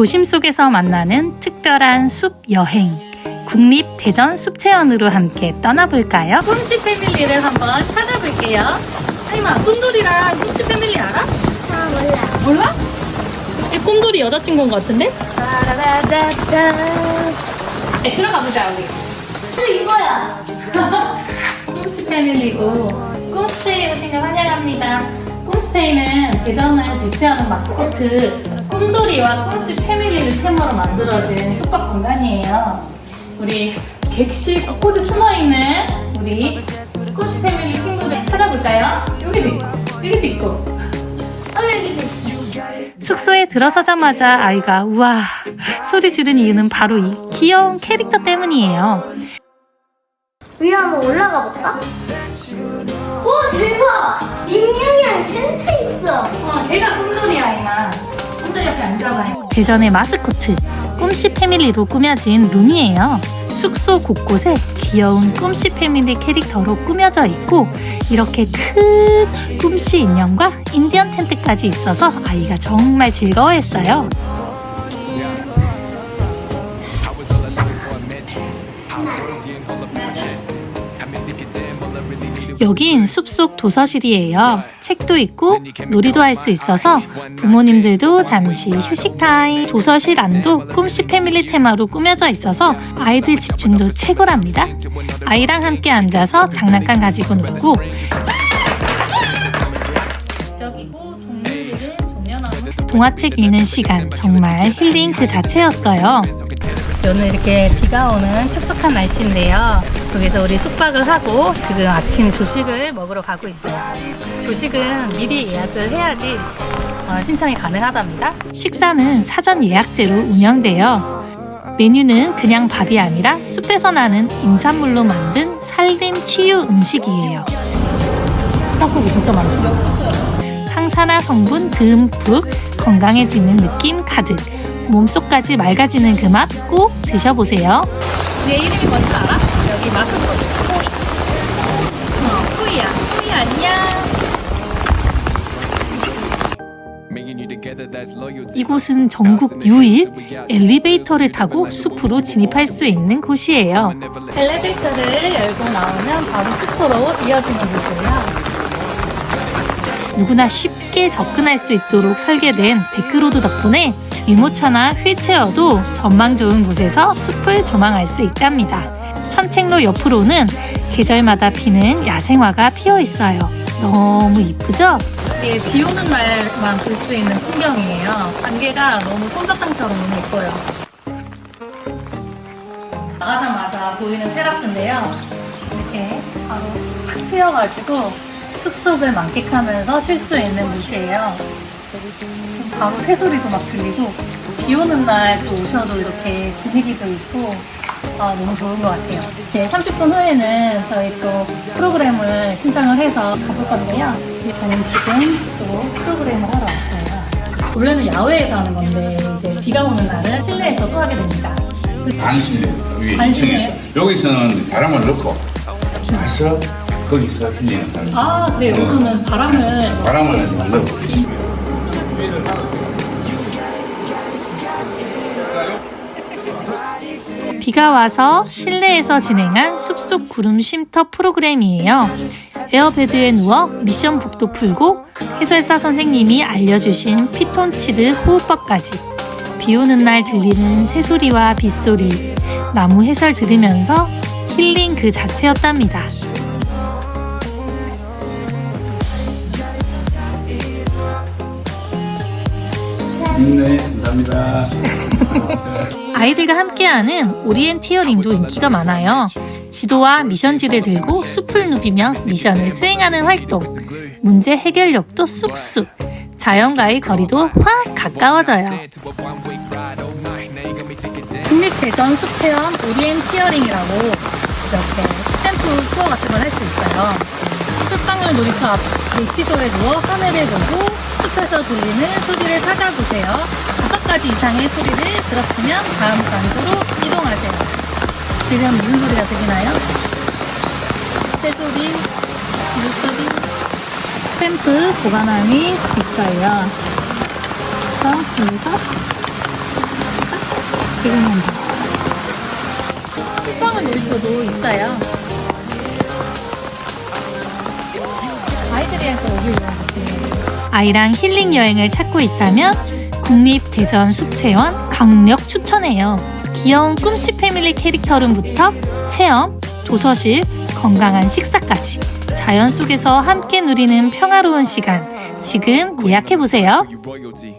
도심 속에서 만나는 특별한 숲 여행. 국립 대전 숲체험으로 함께 떠나볼까요? 꼼씨 패밀리를 한번 찾아볼게요. 하이마, 꼼돌이랑 꼼씨 패밀리 알아? 아 몰라. 몰라? 이 꼼돌이 여자친구인 것 같은데? 네, 들어가 보자, 우리. 또 이거야. 꼼씨 패밀리고 꼼스테이 오신 걸 환영합니다. 꼼스테이는 대전을 대표하는 마스코트 꼼돌이와 꼼씨 패밀리를 테마로 만들어진 숙박 공간이에요. 우리 객실 곳곳에 숨어있는 우리 꼼씨 패밀리 친구들 찾아볼까요? 여기도 있고 여기도 있고 어. 숙소에 들어서자마자 아이가 우와 소리 지른 이유는 바로 이 귀여운 캐릭터 때문이에요. 위에 한번 올라가 볼까? 오 대박! 인형이랑 텐트 있어. 어, 걔가 꼼돌이 아이나 대전의 마스코트 꿈씨 패밀리로 꾸며진 룸이에요. 숙소 곳곳에 귀여운 꿈씨 패밀리 캐릭터로 꾸며져 있고 이렇게 큰 꿈씨 인형과 인디언 텐트까지 있어서 아이가 정말 즐거워했어요. 여긴 숲속 도서실이에요. 책도 있고 놀이도 할 수 있어서 부모님들도 잠시 휴식 타임. 도서실 안도 꿈씨 패밀리 테마로 꾸며져 있어서 아이들 집중도 최고랍니다. 아이랑 함께 앉아서 장난감 가지고 놀고 동화책 읽는 시간 정말 힐링 그 자체였어요. 오늘 이렇게 비가 오는 촉촉한 날씨인데요. 여기서 우리 숙박을 하고 지금 아침 조식을 먹으러 가고 있어요. 조식은 미리 예약을 해야지 어, 신청이 가능하답니다. 식사는 사전 예약제로 운영돼요. 메뉴는 그냥 밥이 아니라 숲에서 나는 임산물로 만든 살림 치유 음식이에요. 떡국이 진짜 맛있어요. 항산화 성분 듬뿍 건강해지는 느낌 가득 몸속까지 맑아지는 그 맛 꼭 드셔보세요. 내 이름이 뭔지 알아? 여기 마스코트 코이. 어, 코이야. 코이 안녕. 이곳은 전국 유일 엘리베이터를 타고 숲으로 진입할 수 있는 곳이에요. 엘리베이터를 열고 나오면 바로 숲으로 이어지는 곳이에요. 누구나 쉽게 접근할 수 있도록 설계된 데크로드 덕분에 유모차나 휠체어도 전망 좋은 곳에서 숲을 조망할 수 있답니다. 산책로 옆으로는 계절마다 피는 야생화가 피어 있어요. 너무 이쁘죠? 이게 비 오는 날만 볼 수 있는 풍경이에요. 안개가 너무 솜사탕처럼 너무 예뻐요. 나가자마자 보이는 테라스인데요. 이렇게 바로 탁 트여가지고 숲속을 만끽하면서 쉴 수 있는 곳이에요. 지금 바로 새소리도 막 들리고 비 오는 날 또 오셔도 이렇게 분위기도 있고 아, 너무 좋은 것 같아요. 네, 30분 후에는 저희 또 프로그램을 신청을 해서 가볼 건데요. 저는 지금 또 프로그램을 하러 왔어요. 원래는 야외에서 하는 건데 이제 비가 오는 날은 실내에서도 하게 됩니다. 반실내 위에? 2층에서 여기서는 바람을 넣고 나서 거기서 힐링을 하는 아, 그래 여기서는 바람을 바람을 넣고 비가 와서 실내에서 진행한 숲속 구름 쉼터 프로그램이에요. 에어베드에 누워 미션 북도 풀고 해설사 선생님이 알려주신 피톤치드 호흡법까지 비 오는 날 들리는 새소리와 빗소리, 나무 해설 들으면서 힐링 그 자체였답니다. 네 감사합니다 아이들과 함께하는 오리엔티어링도 인기가 많아요. 지도와 미션지를 들고 숲을 누비며 미션을 수행하는 활동. 문제 해결력도 쑥쑥. 자연과의 거리도 확 가까워져요. 국립대전 숲체험 오리엔티어링이라고 이렇게 스탬프 투어 같은 걸 할 수 있어요. 숲방울 놀이터 앞 놀이터에 누워 하늘을 보고 숲에서 들리는 소리를 찾아보세요. 다섯 가지 이상의 소리를 들었으면 다음 장소로 이동하세요. 지금 무슨 소리가 들리나요? 새소리, 물소리, 스탬프 보관함이 있어요. 그래서 여기서 생각난다. 숙박은 놀이터도 있어요. 아이들이랑 또 오길 좋아하시네요. 아이랑 힐링 여행을 찾고 있다면 국립대전 숙체원 강력 추천해요. 귀여운 꿈씨 패밀리 캐릭터룸부터 체험, 도서실, 건강한 식사까지 자연 속에서 함께 누리는 평화로운 시간 지금 예약해 보세요. royalty.